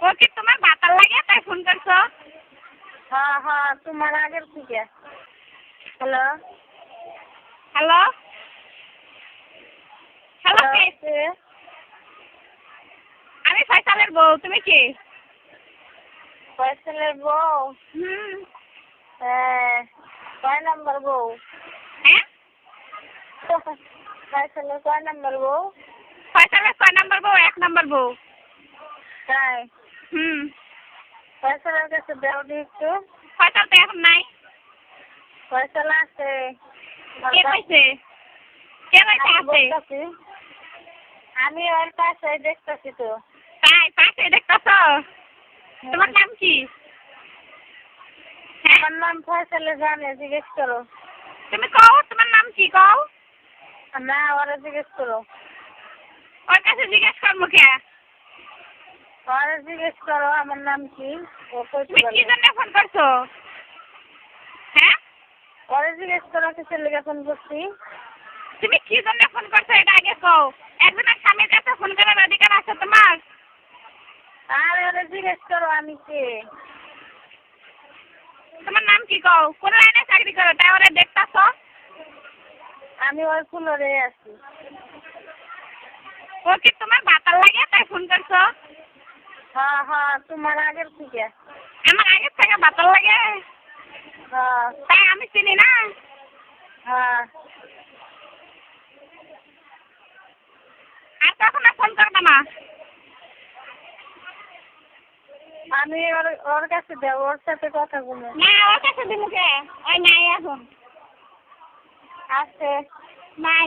ও কি তোমার বাতার লাগে? তাই ফোন করছ? হ্যাঁ হ্যাঁ তোমার আগের থেকে। হ্যালো? হ্যালো? হ্যালো কে? আমি ফয়সালের বউ তুমি কি? ফয়সালের বউ? হুম। হ্যাঁ কয় নাম্বার বউ? হ্যাঁ? ফয়সালের কয় নাম্বার বউ? ফয়সালের কয় নাম্বার বউ? এক নাম্বার বউ। তাই। হুম। ফয়সালের কাছে দেও দি একটু। ফয়সাল তো এখন নাই। ফয়সাল আছে। কে কইছে কে আমি আছে আমি ওর পাশে দেখতেছি তো। তাই পাশে দেখতেছো? তোমার নাম কি? হ্যাঁ। আমার নাম ফয়সালে জানে জিজ্ঞেস করো। তুমি কও তোমার নাম কি কও? না ওরা জিজ্ঞেস করো। ওর কাছে জিজ্ঞেস করব কে? জিজ্ঞেস করো আমার নাম কি? কি জন্য ফোন করছ? হ্যাঁ? ওরা জিজ্ঞেস করো কিসের লেগে ফোন করছি? তুমি কি জন্য ফোন করছ এটা আগে কও। একজনের স্বামীর কাছে ফোন করার অধিকার আছে তোমার? আর ওরা জিজ্ঞেস করো আমি কে? তোমার নাম কি কও? কোন লাইনে চাকরি করো? তাই ওরা দেখতাছো? আমি ওই ফুলরে আছি। ও কি তোমার বাতার লাগে তাই ফোন করছ? হ্যাঁ হ্যাঁ তোমার আগের থেকে। আমার আগের থেকে বাতার লাগে। হ্যাঁ। তাই আমি চিনি না। হ্যাঁ। আর কখনো ফোন করবে না। আমি ওর ওর কাছে দেব ওর সাথে কথা বলব। না ওর কাছে দিমুখে ওই নাই এখন। আছে। নাই।